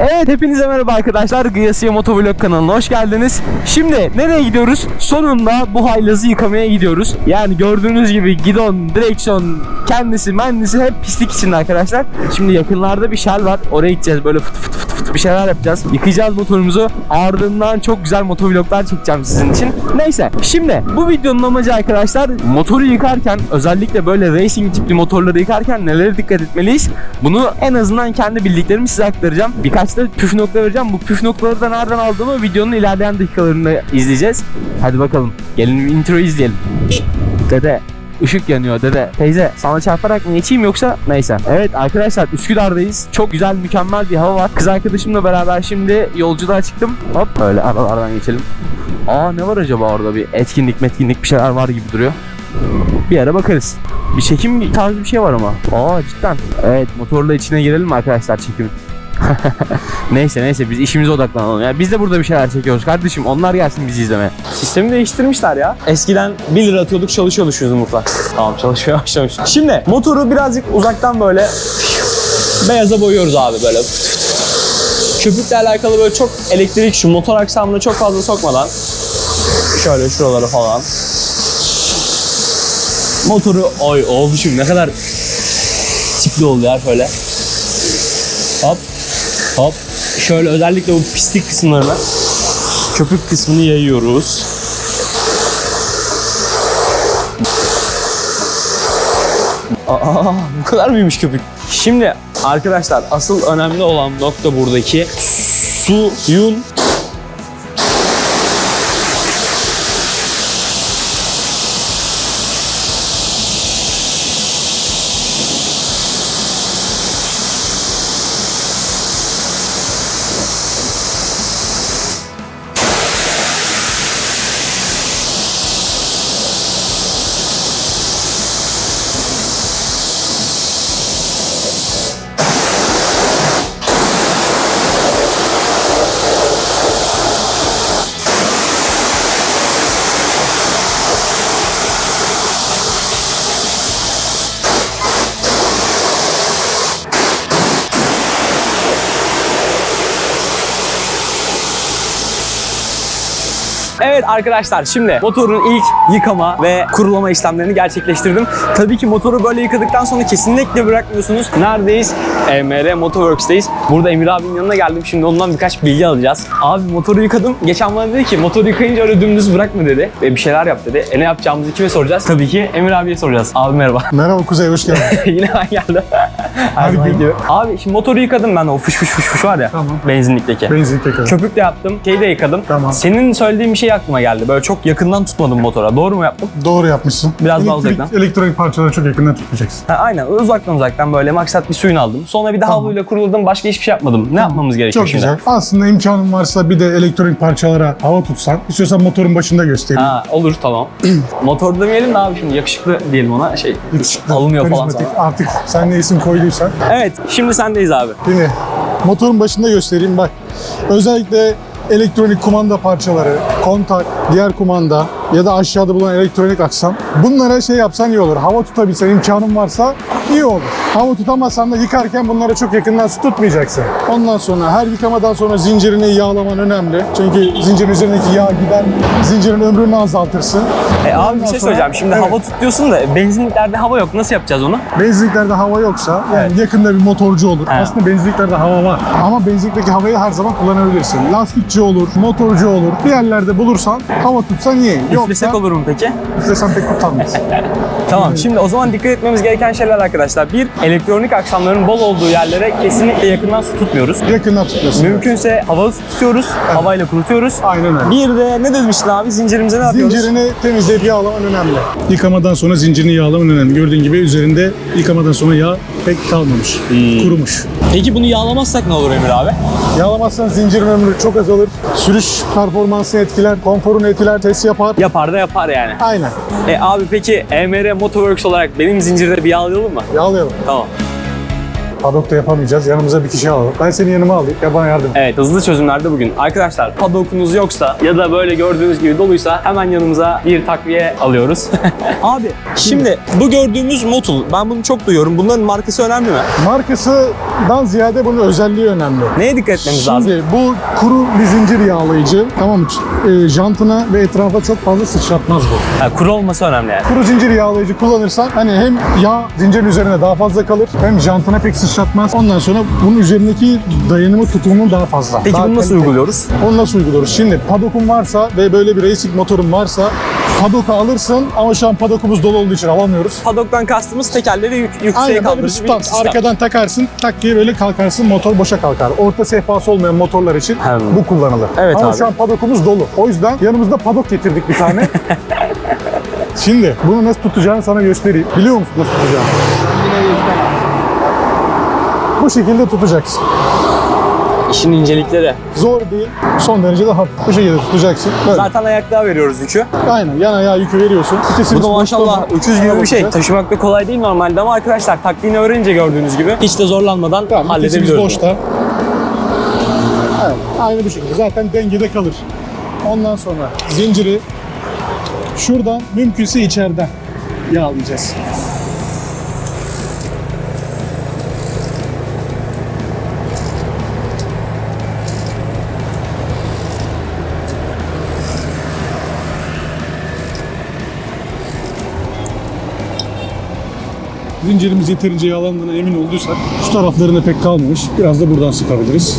Evet hepinize merhaba arkadaşlar. Gıyasiye Motovlog kanalına hoş geldiniz. Şimdi nereye gidiyoruz? Sonunda bu haylazı yıkamaya gidiyoruz. Yani gördüğünüz gibi gidon, direksiyon, kendisi, kendisi hep pislik içinde arkadaşlar. Şimdi yakınlarda bir şel var. Oraya gideceğiz. Böyle fıt fıt fıt bir şeyler yapacağız. Yıkayacağız motorumuzu. Ardından çok güzel motovloglar çekeceğim sizin için. Neyse. Şimdi bu videonun amacı arkadaşlar motoru yıkarken özellikle böyle racing tipli motorları yıkarken nelere dikkat etmeliyiz? Bunu en azından kendi bildiklerimi size aktaracağım. Birkaç da püf nokta vereceğim. Bu püf noktaları da nereden aldığımı videonun ilerleyen dakikalarında izleyeceğiz. Hadi bakalım. Gelin intro izleyelim. Dede ışık yanıyor dede. Teyze sana çarparak mı geçeyim yoksa neyse. Evet arkadaşlar Üsküdar'dayız. Çok güzel mükemmel bir hava var. Kız arkadaşımla beraber şimdi yolculuğa çıktım. Hop böyle aralardan geçelim. Aa ne var acaba orada bir etkinlik metkinlik bir şeyler var gibi duruyor. Bir ara bakarız. Bir çekim tarzı bir şey var ama. Aa cidden. Evet motorla içine girelim arkadaşlar çekimin? neyse neyse biz işimize odaklanalım ya. Biz de burada bir şeyler çekiyoruz kardeşim. Onlar gelsin bizi izlemeye. Sistemi değiştirmişler ya. Eskiden 1 lira atıyorduk çalışıyordu şu zımurtlar. Tamam çalışmaya başlamış. Şimdi motoru birazcık uzaktan böyle beyaza boyuyoruz abi böyle. Köpükle alakalı böyle çok elektrik şu motor aksamına çok fazla sokmadan şöyle şuraları falan. Motoru oy oldu şimdi ne kadar tipli oldu ya şöyle. Hop hop. Şöyle özellikle bu pislik kısımlarına köpük kısmını yayıyoruz. Aa, bu kadar mıymış köpük? Şimdi arkadaşlar asıl önemli olan nokta buradaki suyun Evet arkadaşlar şimdi motorun ilk yıkama ve kurulama işlemlerini gerçekleştirdim. Tabii ki motoru böyle yıkadıktan sonra kesinlikle bırakmıyorsunuz. Neredeyiz? EMR Motorworks'teyiz. Burada Emir abinin yanına geldim. Şimdi ondan birkaç bilgi alacağız. Abi motoru yıkadım. Geçen bana dedi ki motoru yıkayınca öyle dümdüz bırakma dedi. Ve bir şeyler yap dedi. E ne yapacağımızı kime soracağız? Tabii ki Emir abiye soracağız. Abi merhaba. Merhaba Kuzey, hoş geldin. Yine ben geldim. Her zaman gibi. Abi şimdi motoru yıkadım ben o fış fış fış fış var ya. Tamam. Benzinlikteki. Benzin tekrar. Köpük de yaptım, şeyi de yıkadım. Tamam. Senin söylediğin bir şey aklıma geldi. Böyle çok yakından tutmadım motora. Doğru mu yaptım? Doğru yapmışsın. Biraz daha Elektrik- uzaktan. Elektronik parçaları çok yakından tutmayacaksın. Ha, aynen uzaktan uzaktan böyle maksat bir suyunu aldım. Sonra bir de Tamam. havluyla kuruladım. Başka hiçbir şey yapmadım. Ne yapmamız gerekiyor Çok şimdi? güzel. Aslında imkanın varsa bir de elektronik parçalara hava tutsan, istiyorsan motorun başında göstereyim. Ha olur tamam. Motor demeyelim de abi şimdi yakışıklı diyelim ona. Şey Yakışıklı, alınmıyor falan karizmatik. sonra. Artık sen ne isim koyduysan. Evet şimdi sendeyiz abi. Şimdi motorun başında göstereyim bak. Özellikle elektronik kumanda parçaları, kontak, diğer kumanda ya da aşağıda bulunan elektronik aksam. Bunlara şey yapsan iyi olur. Hava tutabilsen imkanın varsa iyi olur. Hava tutamazsan da yıkarken bunlara çok yakından su tutmayacaksın. Ondan sonra her yıkamadan sonra zincirini yağlaman önemli. Çünkü zincirin üzerindeki yağ gider, zincirin ömrünü azaltırsın. E, abi bir şey sonra- söyleyeceğim. Şimdi Evet. hava tut diyorsun da benzinliklerde hava yok. Nasıl yapacağız onu? Benzinliklerde hava yoksa yani Evet. yakında bir motorcu olur. He. Aslında benzinliklerde hava var. Ama benzinlikteki havayı her zaman kullanabilirsin. Lastikçi olur, motorcu olur. Bir yerlerde bulursan hava tutsan iyi. Üflesek olur mu peki? üflesen pek kurtarmaz. Tamam şimdi o zaman dikkat etmemiz gereken şeyler arkadaşlar. Bir, elektronik aksamların bol olduğu yerlere kesinlikle yakından su tutmuyoruz. Yakından tutuyorsun. Mümkünse havalı su tutuyoruz, havayla kurutuyoruz. Aynen öyle. Bir de ne demiştin abi zincirimize ne yapıyoruz? Zincirini temizleyip yağlaman önemli. Yıkamadan sonra zincirini yağlaman önemli. Gördüğün gibi üzerinde yıkamadan sonra yağ pek kalmamış. Hmm. Kurumuş. Peki bunu yağlamazsak ne olur Emir abi? Yağlamazsan zincirin ömrü çok azalır. Sürüş performansını etkiler, konforunu etkiler, test yapar. Yapar da yapar yani. Aynen. E abi peki EMR Motorworks olarak benim zincirleri bir yağlayalım mı? Yağlayalım. Tamam. Padok'ta yapamayacağız. Yanımıza bir kişi alalım. Ben seni yanıma alayım. Ya bana yardım et. Evet hızlı çözümlerde bugün. Arkadaşlar padokunuz yoksa ya da böyle gördüğünüz gibi doluysa hemen yanımıza bir takviye alıyoruz. Abi şimdi bu gördüğümüz motul ben bunu çok duyuyorum. Bunların markası önemli mi? Markasından ziyade bunun özelliği önemli. Neye dikkat etmemiz Şimdi lazım? bu kuru bir zincir yağlayıcı. Tamam mı? E, jantına ve etrafa çok fazla sıçratmaz bu. Ha, kuru olması önemli yani. Kuru zincir yağlayıcı kullanırsan hani hem yağ zincirin üzerine daha fazla kalır hem jantına pek sıçratmaz. Ondan sonra bunun üzerindeki dayanımı tutumu daha fazla. Peki Daha bunu nasıl uyguluyoruz? Onu nasıl uyguluyoruz? Şimdi padokun varsa ve böyle bir racing motorun varsa padoku alırsın ama şu an padokumuz dolu olduğu için alamıyoruz. Padoktan kastımız tekerleri yük, yükseğe Aynen bir kaldırıcı bir sistem. Arkadan takarsın, tak diye böyle kalkarsın, motor boşa kalkar. Orta sehpası olmayan motorlar için Hem. bu kullanılır. Evet Ama abi. şu an padokumuz dolu. O yüzden yanımızda padok getirdik bir tane. Şimdi bunu nasıl tutacağını sana göstereyim. Biliyor musun nasıl tutacağını? Bu şekilde tutacaksın. İşin incelikleri. Zor değil, son derece de hafif. Bu şekilde tutacaksın. Böyle. Zaten ayaklığa veriyoruz yükü. Aynen, yan ayağı yükü veriyorsun. İkisini Bu da maşallah öküz gibi bir şey. Bakacağız. Taşımak da kolay değil normalde ama arkadaşlar taktiğini öğrenince gördüğünüz gibi hiç de zorlanmadan Tamam, halledebiliyoruz. boşta. Evet, aynı bu şekilde. Zaten dengede kalır. Ondan sonra zinciri şuradan mümkünse içeriden yağlayacağız. Zincirimiz yeterince yağlandığına emin olduysak şu taraflarında pek kalmamış. Biraz da buradan sıkabiliriz.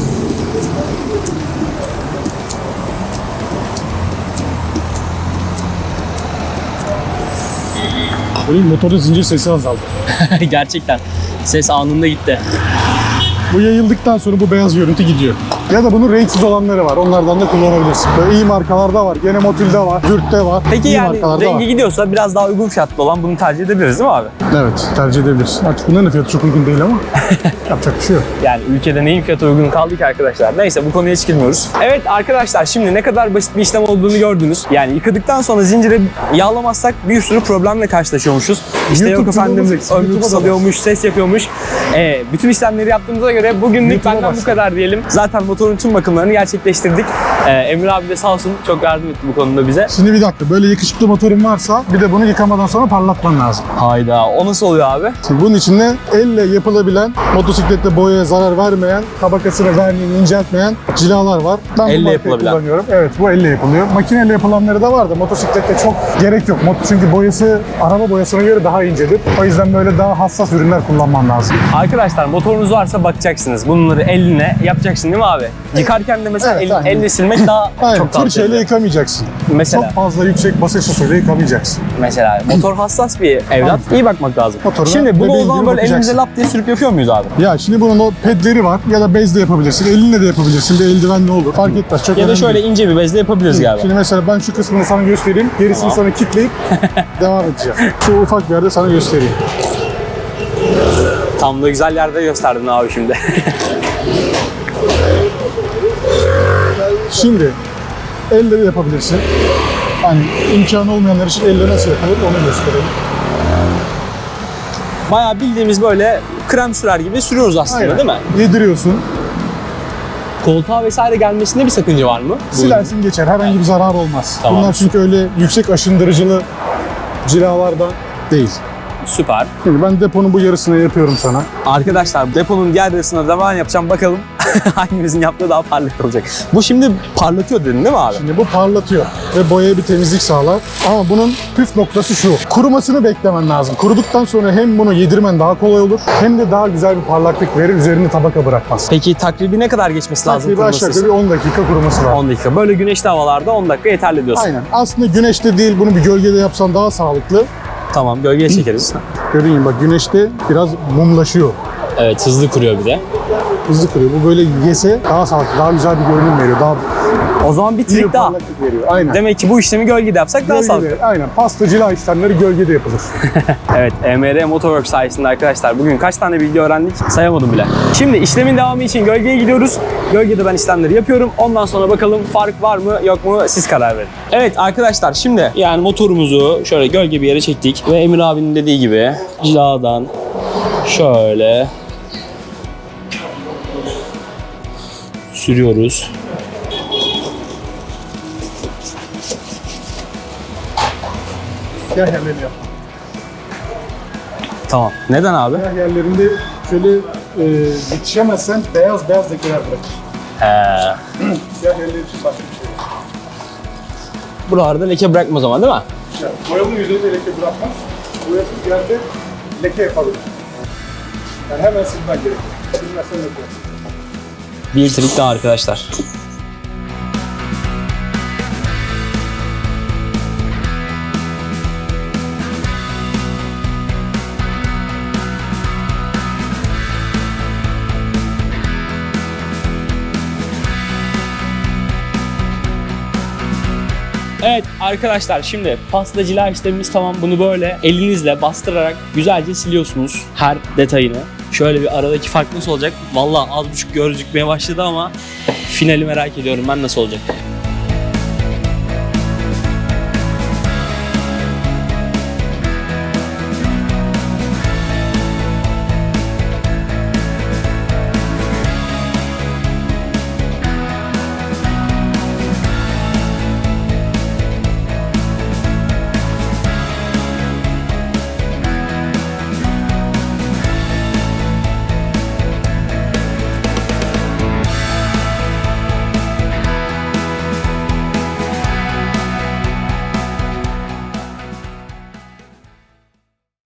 Benim motorda zincir sesi azaldı. Gerçekten. Ses anında gitti. Bu yayıldıktan sonra bu beyaz görüntü gidiyor. Ya da bunun renksiz olanları var. Onlardan da kullanabilirsin. Böyle iyi markalarda var. Gene Motil'de var. Dürt'te var. Peki iyi yani rengi var. gidiyorsa biraz daha uygun fiyatlı olan bunu tercih edebiliriz değil mi abi? Evet tercih edebilirsin. Artık bunların fiyatı çok uygun değil ama yapacak bir şey yok. Yani ülkede neyin fiyatı uygun kaldı ki arkadaşlar. Neyse bu konuya hiç girmiyoruz. Evet arkadaşlar şimdi ne kadar basit bir işlem olduğunu gördünüz. Yani yıkadıktan sonra zinciri yağlamazsak bir sürü problemle karşılaşıyormuşuz. İşte yok YouTube'cumuz efendim ömrü kısalıyormuş, ses yapıyormuş. Ee, bütün işlemleri yaptığımıza göre bugünlük benden bu kadar diyelim. Zaten motorun tüm bakımlarını gerçekleştirdik. Ee, Emir abi de sağ olsun çok yardım etti bu konuda bize. Şimdi bir dakika böyle yakışıklı motorun varsa bir de bunu yıkamadan sonra parlatman lazım. Hayda o nasıl oluyor abi? Şimdi bunun içinde elle yapılabilen, motosiklette boyaya zarar vermeyen, tabakasını vermeyen, inceltmeyen cilalar var. Ben bu Elle markayı yapılabilen. kullanıyorum. Evet bu elle yapılıyor. Makineyle yapılanları da var da motosiklette çok gerek yok. Mot çünkü boyası araba boyasına göre daha incedir. O yüzden böyle daha hassas ürünler kullanman lazım. Arkadaşlar motorunuz varsa bakacaksınız. Bunları eline yapacaksın değil mi abi? Yıkarken de mesela Evet, el, aynen. elle silmek daha Aynen çok tavsiye fırçayla yıkamayacaksın. Mesela. Çok fazla yüksek basınçlı suyla yıkamayacaksın. Mesela motor hassas bir evlat. İyi bakmak lazım. Motoruna Şimdi bunu o zaman böyle elimize lap diye sürüp yapıyor muyuz abi? Ya şimdi bunun o pedleri var ya da bezle yapabilirsin. Elinle de yapabilirsin. Bir eldiven ne olur fark etmez. Çok Ya da şöyle ince bir bezle yapabiliriz galiba. Şimdi mesela ben şu kısmını sana göstereyim. Gerisini Tamam. sana kitleyip devam edeceğim. Şu ufak bir yerde sana göstereyim. Tam da güzel yerde gösterdin abi şimdi. Şimdi elle de yapabilirsin. Hani imkanı olmayanlar için elle nasıl yapılır onu gösterelim. Bayağı bildiğimiz böyle krem sürer gibi sürüyoruz aslında değil mi? Yediriyorsun. Koltuğa vesaire gelmesinde bir sakınca var mı? Silersin geçer. Herhangi bir zarar olmaz. Tamam. Bunlar çünkü öyle yüksek aşındırıcılı cilalardan değil. Süper. Şimdi ben deponun bu yarısını yapıyorum sana. Arkadaşlar deponun diğer yarısına devam yapacağım. Bakalım hangimizin yaptığı daha parlak olacak. Bu şimdi parlatıyor dedin değil mi abi? Şimdi bu parlatıyor ve boyaya bir temizlik sağlar. Ama bunun püf noktası şu. Kurumasını beklemen lazım. Kuruduktan sonra hem bunu yedirmen daha kolay olur hem de daha güzel bir parlaklık verir. Üzerinde tabaka bırakmaz. Peki takribi ne kadar geçmesi lazım Takribi aşağı yukarı bir 10 dakika kuruması lazım. 10 dakika. Böyle güneşli havalarda 10 dakika yeterli diyorsun. Aynen. Aslında güneşte değil bunu bir gölgede yapsan daha sağlıklı. Tamam gölgeye çekeriz. Gördüğün gibi bak güneşte biraz mumlaşıyor. evet hızlı kuruyor bir de. Hızlı kırıyor. Bu böyle yese daha sağlıklı, daha güzel bir görünüm veriyor. Daha O zaman bir trik daha. veriyor. Aynen. Demek ki bu işlemi gölgede yapsak daha sağlıklı. Gölgede, aynen. Pasta cila işlemleri gölgede yapılır. Evet, EMR Motorworks sayesinde arkadaşlar bugün kaç tane bilgi öğrendik sayamadım bile. Şimdi işlemin devamı için gölgeye gidiyoruz. Gölgede ben işlemleri yapıyorum. Ondan sonra bakalım fark var mı yok mu siz karar verin. Evet arkadaşlar şimdi yani motorumuzu şöyle gölge bir yere çektik ve Emir abinin dediği gibi ciladan şöyle sürüyoruz. Siyah yerlerini yap. Tamam. Neden abi? Siyah yerlerinde şöyle e, yetişemezsen beyaz beyaz lekeler bırak. He. Siyah yerleri için başka bir şey yok. Buralarda leke bırakma o zaman değil mi? Yani boyalı yüzeyde leke bırakmaz. Boyasız yerde leke yapabilir. Yani hemen silmen gerekiyor. Silmezsen leke. Bir trik daha arkadaşlar. Evet arkadaşlar şimdi pastacılığa işlemimiz tamam. Bunu böyle elinizle bastırarak güzelce siliyorsunuz her detayını. Şöyle bir aradaki fark nasıl olacak? Vallahi az buçuk gözükmeye başladı ama finali merak ediyorum ben nasıl olacak.